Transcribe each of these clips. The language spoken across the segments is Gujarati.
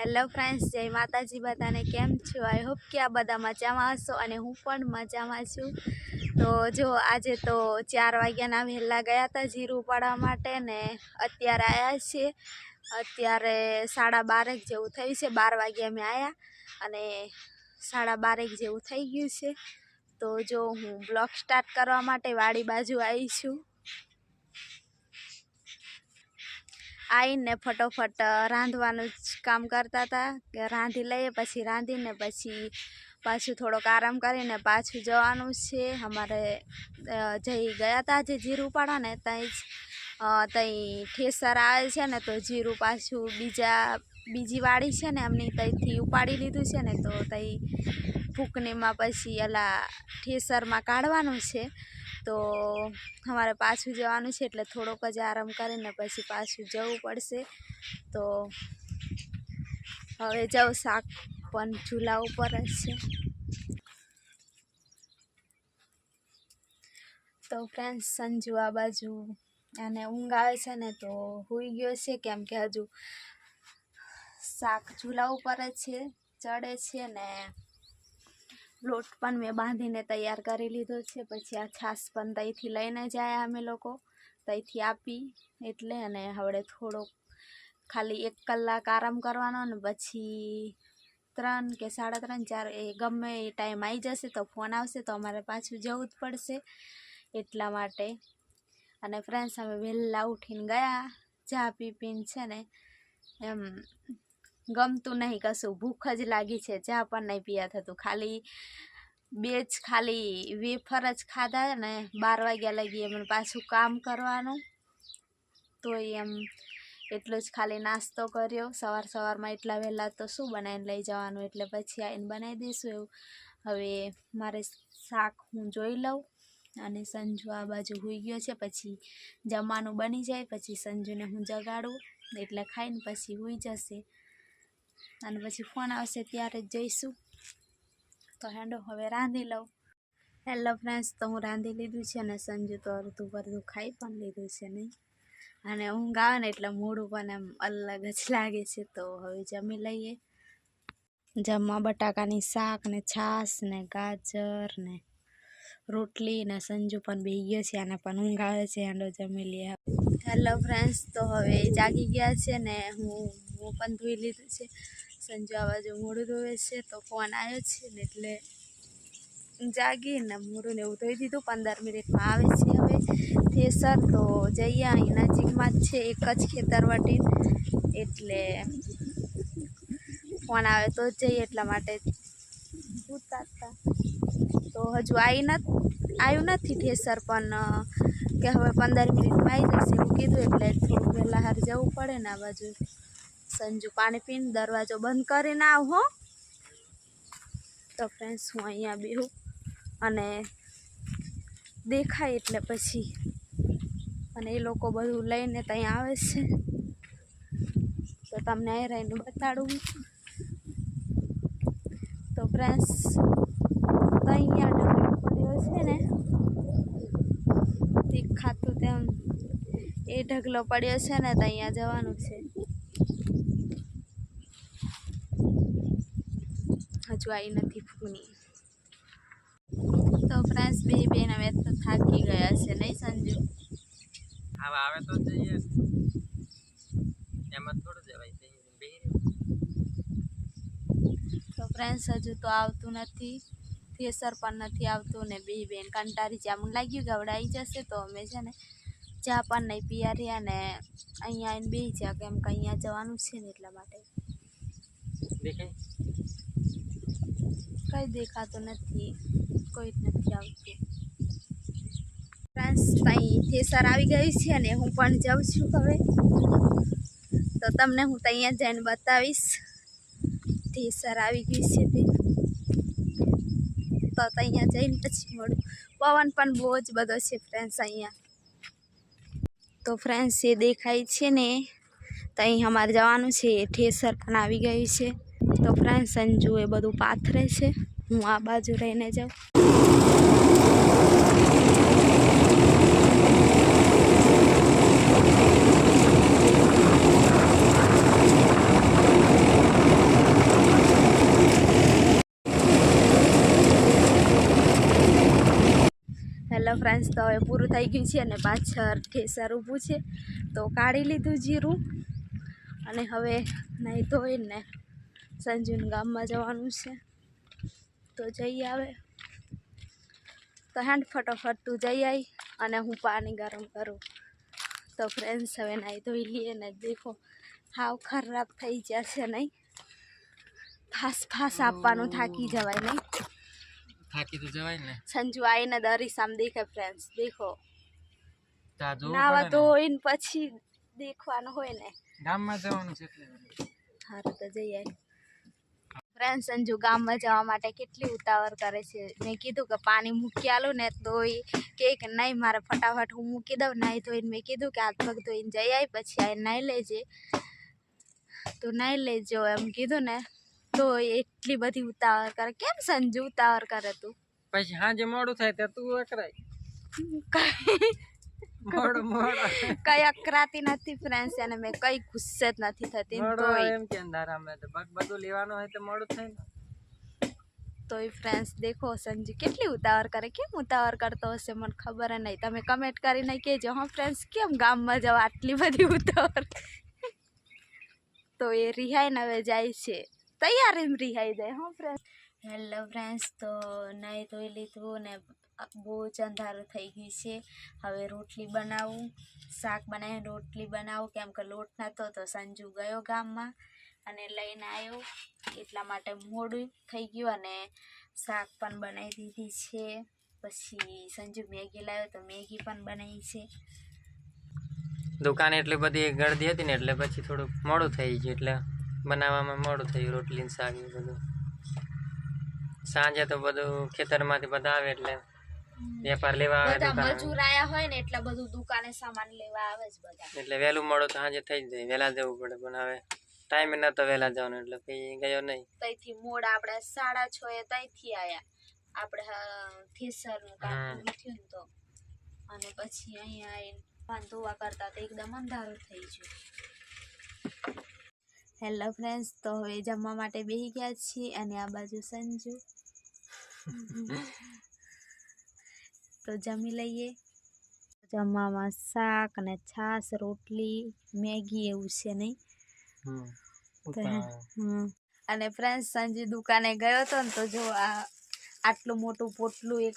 હેલો ફ્રેન્ડ્સ જય માતાજી બધાને. કેમ છો? આઈ હોપ કે આ બધા મજામાં હશો અને હું પણ મજામાં છું. તો જો, આજે તો ચાર વાગ્યાના વહેલા ગયા હતા જીરું પાડવા માટે ને અત્યારે આવ્યા છીએ. અત્યારે સાડા બારેક જેવું થયું છે. બાર વાગ્યા મેં આવ્યા અને સાડા બારેક જેવું થઈ ગયું છે. તો જો, હું બ્લોગ સ્ટાર્ટ કરવા માટે વાડી બાજુ આવી છું. આવીને ફટોફટ રાંધવાનું જ કામ કરતા હતા રાંધી લઈએ પછી રાંધીને પછી પાછું થોડોક આરામ કરીને પાછું જવાનું છે. અમારે જઈ ગયા હતા જે જીરું પાડવા ને ત્યાં જ ત્યાં ઠેસર આવે છે ને તો જીરું પાછું બીજા, બીજી વાડી છે ને એમની ત્યાંથી ઉપાડી લીધું છે ને તો ત્યાં ફૂકનીમાં પછી એલા ઠેસરમાં કાઢવાનું છે. તો અમારે પાછું જવાનું છે એટલે થોડોક જ આરામ કરીને પછી પાછું જવું પડશે. તો હવે જાઉં શાક પણ ચૂલા ઉપર જ છે. તો ફ્રેન્ડ્સ સંજુ આ બાજુ અને ઊંઘ આવે છે ને તો હોઈ ગયો છે કેમ કે હજુ શાક ચૂલા ઉપર જ છે, ચડે છે ને લોટ પણ મેં બાંધીને તૈયાર કરી લીધો છે. પછી આ છાશ પણ ત્યાંથી લઈને જાય અમે લોકો. ત્યાંથી આપી એટલે અને હવે થોડોક ખાલી એક કલાક આરામ કરવાનો ને પછી ત્રણ કે સાડા ત્રણ ચાર એ ગમે એ ટાઈમ આવી જશે તો ફોન આવશે તો અમારે પાછું જવું જ પડશે એટલા માટે. અને ફ્રેન્ડ્સ અમે વહેલા ઉઠીને ગયા, ચા પી પીને છે ને એમ ગમતું નહીં, કશું ભૂખ જ લાગી છે, ચા પણ નહીં પીયા થતું ખાલી બે જ ખાલી વેફર જ ખાધા ને બાર વાગ્યા લગી એમને પાછું કામ કરવાનું. તો એમ એટલું જ ખાલી નાસ્તો કર્યો. સવાર સવારમાં એટલા વહેલા તો શું બનાવીને લઈ જવાનું? એટલે પછી આવીને બનાવી દઈશું એવું. હવે મારે શાક હું જોઈ લઉં અને સંજુ આ બાજુ હોઈ ગયો છે. પછી જમવાનું બની જાય, પછી સંજુને હું જગાડું. એટલે ખાઈને પછી હોઈ જશે. અને પછી ફોન આવશે ત્યારે જ જઈશું. તો હેંડો, હવે રાંધી લઉં. હેલો ફ્રેન્ડ્સ તો હું રાંધી લીધું છે અને સંજુ તો અડધું પડધું ખાઈ પણ લીધું છે નહીં. અને ઊંઘ આવે ને એટલે મોડું પણ એમ અલગ જ લાગે છે. તો હવે જમી લઈએ. જમવા બટાકાની શાક ને છાશ ને ગાજર ને રોટલી ને સંજુ પણ બેહી ગયો છે અને પણ ઊંઘ આવે છે. હેન્ડો જમી લઈએ. હેલો ફ્રેન્ડ્સ તો હવે જાગી ગયા છે ને હું હું પણ ધોઈ લીધું છે. સંજુ આ બાજુ મોડું ધોવે છે તો ફોન આવ્યો છે ને એટલે જાગીને મોડું ને એવું ધોઈ દીધું. પંદર મિનિટમાં આવે છે હવે થેસર. તો જઈએ અહીં નજીકમાં જ છે એક જ ખેતર વટી એટલે ફોન આવે તો જ જઈએ એટલા માટે ઉતારતા. તો હજુ આવી આવ્યું નથી ઠેસર પણ, કે હવે પંદર મિનિટમાં આવી જશે એવું કીધું. એટલે થોડું વહેલા હાર જવું પડે ને આ બાજુ. સંજુ પાણી પીને દરવાજો બંધ કરીને આવ તો ફ્રેન્ડ્સ હું અહીંયા બેહું અને દેખાય એટલે પછી. અને એ લોકો બધું લઈને ત્યાં આવે છે. તો તમને અહીં રહીને બતાડું તો ફ્રેન્ડ્સ અહીંયા ઢગલો પડ્યો છે ને. દેખાતું તેમ એ ઢગલો પડ્યો છે ને તો અહીંયા જવાનું છે હજુ આવી નથી ફૂની તો ફ્રેન્ડ્સ બે બેન હવે તો થાકી ગયા છે નહીં સંજુ? હવે આવે તો જઈએ. એમાં થોડું જવાય. તો ફ્રેન્ડ્સ હજુ તો આવતું નથી. થેસર પણ નથી આવતું ને બે બેન કંટારી ચા મને લાગ્યું કે આવડે આવી જશે તો અમે છે ને ચા પણ નહીં પીયા રહ્યા ને અહીંયા આવીને બે જ્યાં કેમ કે અહીંયા જવાનું છે ને એટલા માટે. દેખાય? કંઈ દેખાતું નથી, કોઈ નથી આવતું. ફ્રેન્ડ્સ ત્યાં થેસર આવી ગયું છે ને હું પણ જાઉં છું હવે. તો તમને હું ત્યાં જઈને બતાવીશ. થેસર આવી ગયું છે તે. તો ત્યાં જઈને પછી મળું. પવન પણ બહુ જ બધો છે ફ્રેન્ડ્સ અહીંયા. તો ફ્રેન્ડ્સ એ દેખાય છે ને તો અહીં અમારે જવાનું છે એ ઠેસર પણ આવી ગયું છે. તો ફ્રેન્ડ સંજુ એ બધું પાથરે છે. હું આ બાજુ રહીને જાઉં. હેલો ફ્રેન્ડ્સ તો હવે પૂરું થઈ ગયું છે અને પાછળ ઠેસર ઊભું છે. તો કાઢી લીધું જીરું. અને હવે નહીં ધોઈને સંજુન ગામમાં જવાનું છે. તો જઈ આવે. તો હેન્ડ ફટોફટ તું જઈ આવી અને હું પાણી ગરમ કરું. તો ફ્રેન્ડ્સ હવે નાહી ધોઈ લઈએ ને દેખો હાવ ખરાબ થઈ જશે નહીં. ફાસ ફાસ આપવાનું થાકી જવાય નહીં. થાકી તો જવાય ને. સંજુ આવીને દરી સામ દેખે ફ્રેન્ડ્સ દેખો. નાવા તો ને. હોય ને પછી દેખવાનું હોય ને. ગામમાં જવાનું છે એટલે. સારું તો જઈ આવી ફ્રેન્ડ સંજુ ગામમાં જવા માટે કેટલી ઉતાવળ કરે છે. મેં કીધું કે પાણી મૂકી આલું ને તો એ કે નહીં મારે ફટાફટ હું મૂકી દઉં નાહી ધોઈને મેં કીધું કે હાથ પગ ધોઈને જઈ આવી પછી આ નાહી લેજે. તો નાહી લેજો એમ કીધું ને. તો એટલી બધી ઉતાવળ કરે. કેમ સંજુ ઉતાવળ કરે તું? પછી હાજે મોડું થાય તો તું અકરાય કઈ અકરાતી નથી ફ્રેન્ડ્સ અને મેં કઈ ગુસ્સે જ નથી થતી તોય. એમ કે અંધારામાં તો બધું લેવાનું હોય તો મોડું થાય તોય ફ્રેન્ડ્સ દેખો સંજી કેટલી ઉતાવળ કરે કેમ ઉતાવળ કરતો હશે મને ખબર નહીં. તમે કમેન્ટ કરીને કહેજો હા ફ્રેન્ડ્સ કેમ ગામમાં જવા આટલી બધી ઉતાવળ? તો એ રિહાઈને હવે જાય છે. તૈયાર એમ રિહાઈ જાય હા ફ્રેન્ડ હેલો ફ્રેન્ડ્સ તો નહીં ધોઈ લીધું ને બહુ જ અંધારું થઈ ગયું છે. હવે રોટલી બનાવું, શાક બનાવીને રોટલી બનાવું. કેમ કે લોટ નહોતો તો સંજુ ગયો ગામમાં અને લઈને આવ્યો. એટલા માટે મોડું થઈ ગયું અને શાક પણ બનાવી દીધી છે. પછી સંજુ મેગી લાવ્યો તો મેગી પણ બનાવી છે. દુકાન એટલી બધી ગળદી હતી ને એટલે પછી થોડુંક મોડું થઈ ગયું એટલે બનાવવામાં મોડું થયું રોટલી શાક બધું. સાંજે તો બધું ખેતરમાંથી બધા આવે એટલે વેપાર લેવા આવે બધા મજૂર આયા હોય ને એટલે બધું દુકાને સામાન લેવા આવે જ બધા. એટલે વહેલું મળો તો સાંજે થઈ જાય વહેલા જવું પડે પણ હવે ટાઈમે તો વહેલા જવાનું એટલે પછી ગયો નહીં. તઈથી મોડ આપણે સાડા છ એ તઈથી આયા. આપણે થેસરનું કામ હા. થયું ને તો. અને પછી અહીંયા આવીને પાન ધોવા કરતા તો એકદમ અંધારું થઈ ગયું. હેલો ફ્રેન્ડ્સ તો હવે જમવા માટે બેસી ગયા છીએ અને આ બાજુ સંજુ. તો જમી લઈએ જમવામાં શાક અને છાશ રોટલી મેગી એવું છે નહીં? હમ. અને ફ્રેન્ડ સાંજે દુકાને ગયો હતો ને તો જો આ આટલું મોટું પોટલું એક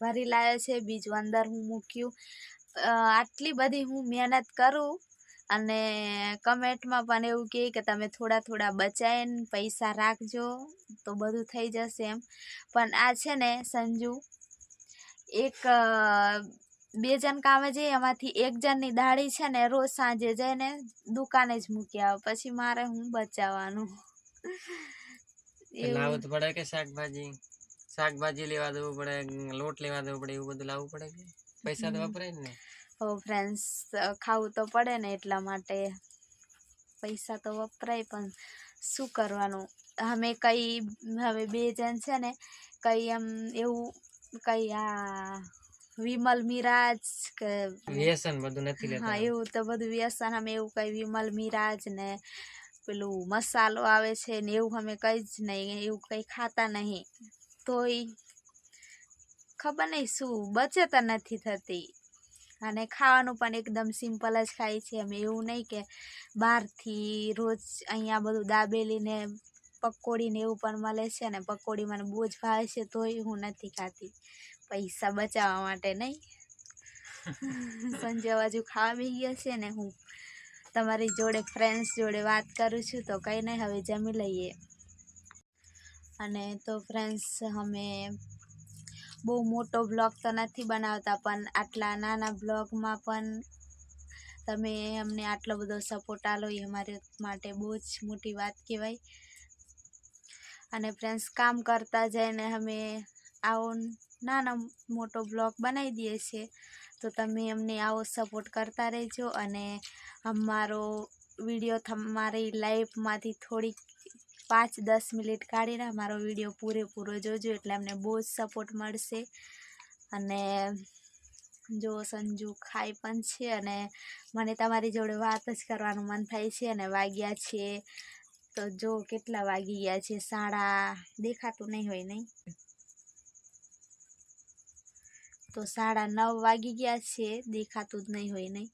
ભરી લાવ્યો છે બીજું અંદર હું મૂક્યું. આટલી બધી હું મહેનત કરું અને કમેન્ટમાં પણ એવું કહે કે તમે થોડા થોડા બચાવીને પૈસા રાખજો તો બધું થઈ જશે એમ. પણ આ છે ને સંજુ એક બે જણ કામે જઈએ એમાંથી એક જણની દાઢી છે ને રોજ સાંજે જઈને દુકાને જ મૂકી આવે. પછી મારે હું બચાવવાનું? લાવવું તો પડે કે શાકભાજી? શાકભાજી લેવા દેવું પડે લોટ લેવા દેવું પડે એવું બધું લાવવું પડે પૈસા તો વપરાય ને. હો ફ્રેન્ડ્સ ખાવું તો પડે ને એટલા માટે. પૈસા તો વપરાય પણ શું કરવાનું? અમે કઈ હવે બે જણ છે ને કઈ એમ એવું કઈ આ વિમલ મિરાજ કે વ્યસન બધું નથી લેતા હા એવું તો બધું વ્યસન અમે એવું કઈ વિમલ મિરાજ ને પેલું મસાલો આવે છે ને એવું અમે કઈ જ નહીં એવું કઈ ખાતા નહીં. તોય ખબર નહીં શું બચત નથી થતી. અને ખાવાનું પણ એકદમ સિમ્પલ જ ખાય છે. અમે એવું નહીં કે બહારથી રોજ અહીંયા બધું દાબેલી ને પકોડી ને એવું પણ મળે છે ને પકોડી મને બહુ જ ભાવે છે તોય હું નથી ખાતી. પૈસા બચાવવા માટે નહીં. સંજય બાજુ ખાવા બી ગયા છે ને હું તમારી જોડે ફ્રેન્ડ્સ જોડે વાત કરું છું તો કંઈ નહીં હવે જમી લઈએ. અને તો ફ્રેન્ડ્સ અમે બહુ મોટો બ્લોગ તો નથી બનાવતા પણ આટલા નાના બ્લોગમાં પણ તમે અમને આટલો બધો સપોર્ટ આલો એ અમારી માટે બહુ જ મોટી વાત કહેવાય. અને ફ્રેન્ડ્સ કામ કરતા જઈને અમે આવો નાનો મોટો બ્લોગ બનાવી દઈએ છીએ. તો તમે અમને આવો સપોર્ટ કરતા રહેજો અને અમારો વીડિયો તમારી લાઈફમાંથી થોડીક પાંચ દસ મિનિટ કાઢીને અમારો વીડિયો પૂરેપૂરો જોજો એટલે અમને બહુ જ સપોર્ટ મળશે. અને જો સંજુ ખાઈ પણ છે અને મને તમારી જોડે વાત જ કરવાનું મન થાય છે અને વાગ્યા છે. તો જો કેટલા વાગી ગયા છે? સાડા દેખાતું નહીં હોય નહીં? તો સાડા નવ વાગી ગયા છે, દેખાતું જ નહીં હોય નહીં.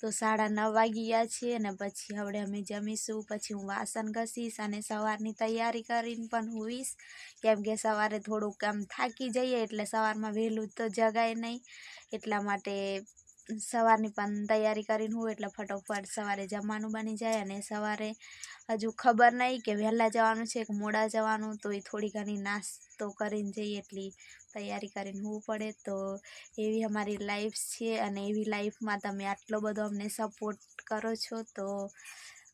તો સાડા નવ વાગી ગયા છે અને પછી હવે અમે જમીશું. પછી હું વાસણ ઘસીશ અને સવારની તૈયારી કરીને પણ હોઈશ. કેમ કે સવારે થોડુંક આમ થાકી જઈએ એટલે સવારમાં વહેલું તો જગાય નહીં. એટલા માટે સવારની પણ તૈયારી કરીને હું એટલે ફટોફટ સવારે જમવાનું બની જાય અને સવારે હજુ ખબર નહીં કે વહેલા જવાનું છે કે મોડા જવાનું, તો એ થોડી ઘણી નાસ્તો કરીને જઈએ એટલી તૈયારી કરીને હોવું પડે. તો એવી અમારી લાઈફ છે અને એવી લાઈફમાં તમે આટલો બધો અમને સપોર્ટ કરો છો, તો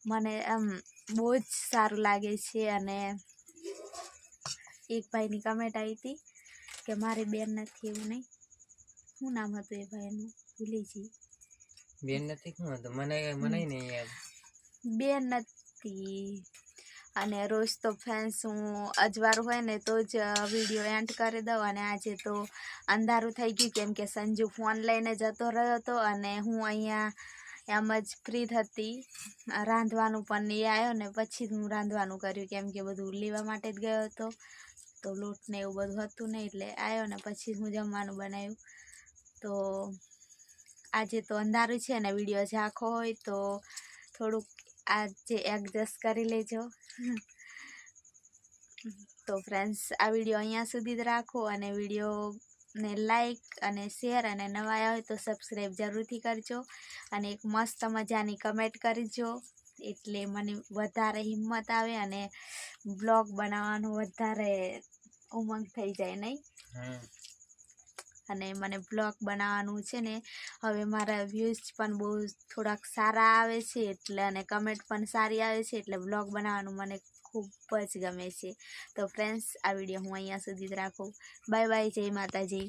મને આમ બહુ જ સારું લાગે છે. અને એક ભાઈની કમેન્ટ આવી હતી કે મારી બેન નથી એવું નહીં શું નામ હતું એ ભાઈનું? ભૂલી જઈ બેન નથી શું હતું મને મને નહીં યાદ. બેન નથી. અને રોજ તો ફ્રેન્ડ્સ હું અજવાર હોય ને તો જ વીડિયો એન્ડ કરી દઉં. અને આજે તો અંધારું થઈ ગયું કેમ કે સંજુ ફોન લઈને જતો રહ્યો હતો અને હું અહીંયા એમ જ ફ્રી થતી રાંધવાનું પણ નહીં આવ્યો ને પછી જ હું રાંધવાનું કર્યું કેમ કે બધું લેવા માટે જ ગયો હતો. તો લોટ ને એવું બધું હતું નહીં એટલે આવ્યો ને પછી જ હું જમવાનું બનાવ્યું. તો આજે તો અંધારું છે ને વીડિયો ઝાંખો હોય તો થોડુંક આજે એડજસ્ટ કરી લેજો. તો ફ્રેન્ડ્સ આ વીડિયો અહીંયા સુધી જ રાખો અને વિડીયોને લાઈક અને શેર અને નવા હોય તો સબસ્ક્રાઈબ જરૂરથી કરજો અને એક મસ્ત મજાની કમેન્ટ કરજો. એટલે મને વધારે હિંમત આવે અને બ્લોગ બનાવવાનું વધારે ઉમંગ થઈ જાય, નહીં? અને મને બ્લોગ બનાવવાનું છે ને, હવે મારા વ્યૂઝ પણ બહુ થોડાક સારા આવે છે એટલે અને કમેન્ટ પણ સારી આવે છે એટલે બ્લોગ બનાવવાનું મને ખૂબ જ ગમે છે. તો ફ્રેન્ડ્સ આ વીડિયો હું અહીંયા સુધી જ રાખું. બાય બાય જય માતાજી.